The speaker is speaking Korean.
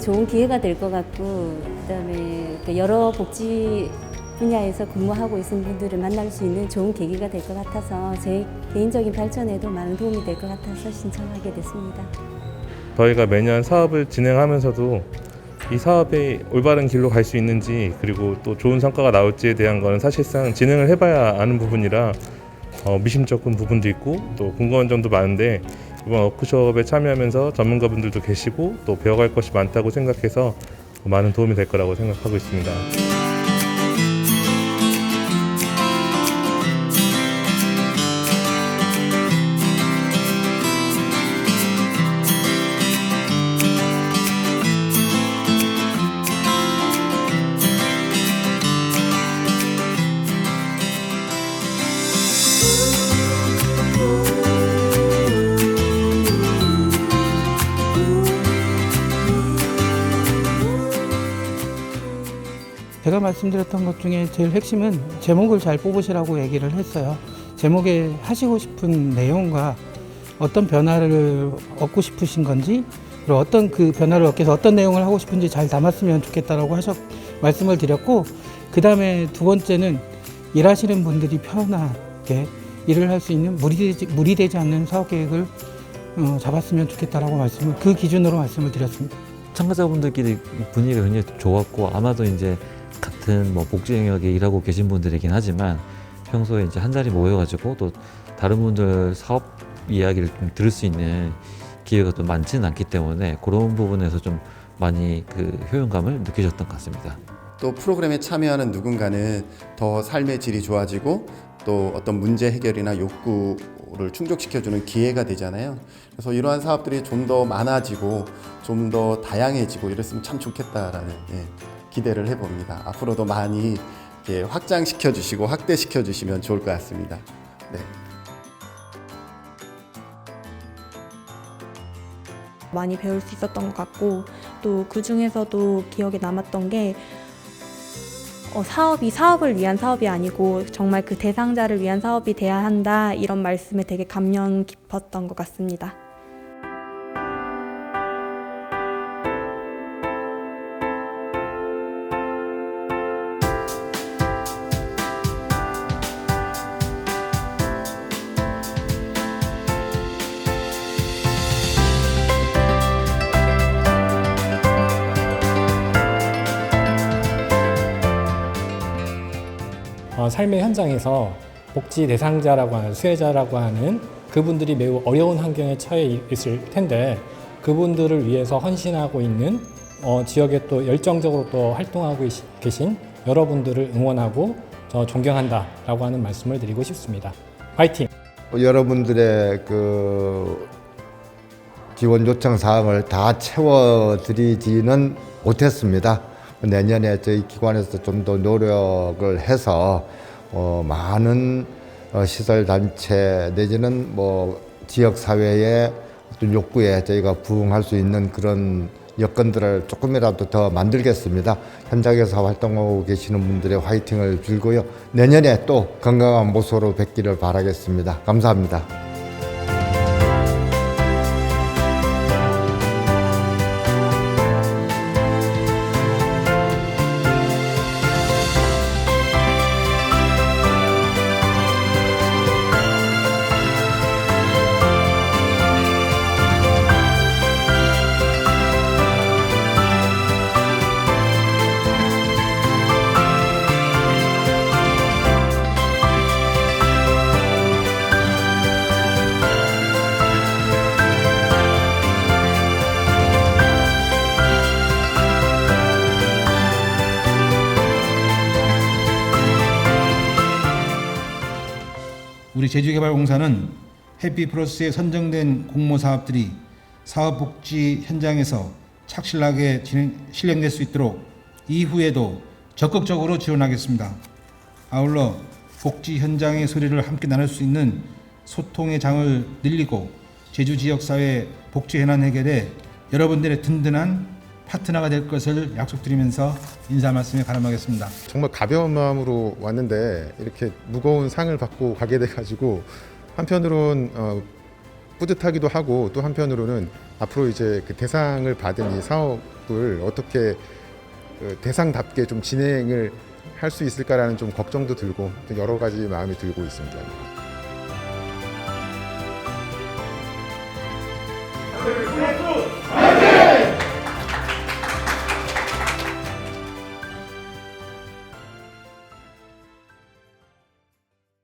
좋은 기회가 될 것 같고 그다음에 그 여러 복지 분야에서 근무하고 있는 분들을 만날 수 있는 좋은 계기가 될 것 같아서 제 개인적인 발전에도 많은 도움이 될 것 같아서 신청하게 됐습니다. 저희가 매년 사업을 진행하면서도 이 사업이 올바른 길로 갈 수 있는지 그리고 또 좋은 성과가 나올지에 대한 거는 사실상 진행을 해봐야 아는 부분이라 어, 미심쩍은 부분도 있고 또 궁금한 점도 많은데 이번 워크숍에 참여하면서 전문가분들도 계시고 또 배워갈 것이 많다고 생각해서 많은 도움이 될 거라고 생각하고 있습니다. 제가 말씀드렸던 것 중에 제일 핵심은 제목을 잘 뽑으시라고 얘기를 했어요. 제목에 하시고 싶은 내용과 어떤 변화를 얻고 싶으신 건지 그리고 어떤 그 변화를 얻기 위해서 어떤 내용을 하고 싶은지 잘 담았으면 좋겠다라고 하셨 말씀을 드렸고 그 다음에 두 번째는 일하시는 분들이 편하게 일을 할 수 있는 무리되지, 무리되지 않는 사업 계획을 어, 잡았으면 좋겠다라고 말씀을 그 기준으로 말씀을 드렸습니다. 참가자분들끼리 분위기가 굉장히 좋았고 아마도 이제 같은 뭐 복지 영역에 일하고 계신 분들이긴 하지만 평소에 이제 한 자리 모여가지고 또 다른 분들 사업 이야기를 좀 들을 수 있는 기회가 또 많지는 않기 때문에 그런 부분에서 좀 많이 그 효용감을 느끼셨던 것 같습니다. 또 프로그램에 참여하는 누군가는 더 삶의 질이 좋아지고 또 어떤 문제 해결이나 욕구를 충족시켜주는 기회가 되잖아요. 그래서 이러한 사업들이 좀 더 많아지고 좀 더 다양해지고 이랬으면 참 좋겠다라는 예, 기대를 해봅니다. 앞으로도 많이 확장시켜 주시고 확대시켜 주시면 좋을 것 같습니다. 네. 많이 배울 수 있었던 것 같고 또 그 중에서도 기억에 남았던 게 어, 사업이 사업을 위한 사업이 아니고 정말 그 대상자를 위한 사업이 돼야 한다 이런 말씀에 되게 감명 깊었던 것 같습니다. 삶의 현장에서 복지 대상자라고 하는 수혜자라고 하는 그분들이 매우 어려운 환경에 처해 있을 텐데 그분들을 위해서 헌신하고 있는 어, 지역에 또 열정적으로 또 활동하고 계신 여러분들을 응원하고 저 존경한다라고 하는 말씀을 드리고 싶습니다. 화이팅! 여러분들의 그 지원 요청 사항을 다 채워드리지는 못했습니다. 내년에 저희 기관에서 좀 더 노력을 해서 어, 많은 어, 시설 단체 내지는 뭐 지역 사회의 어떤 욕구에 저희가 부응할 수 있는 그런 여건들을 조금이라도 더 만들겠습니다. 현장에서 활동하고 계시는 분들의 화이팅을 빌고요. 내년에 또 건강한 모습으로 뵙기를 바라겠습니다. 감사합니다. 제주개발공사는 해피플러스에 선정된 공모 사업들이 사업복지 현장에서 착실하게 진행, 실행될 수 있도록 이후에도 적극적으로 지원하겠습니다. 아울러 복지 현장의 소리를 함께 나눌 수 있는 소통의 장을 늘리고 제주 지역 사회 복지 현안 해결에 여러분들의 든든한 파트너가 될 것을 약속드리면서 인사 말씀에 가름하겠습니다. 정말 가벼운 마음으로 왔는데 이렇게 무거운 상을 받고 가게 돼가지고 한편으론 어, 뿌듯하기도 하고 또 한편으로는 앞으로 이제 그 대상을 받은 이 사업을 어떻게 그 대상답게 좀 진행을 할 수 있을까라는 좀 걱정도 들고 여러 가지 마음이 들고 있습니다. 네,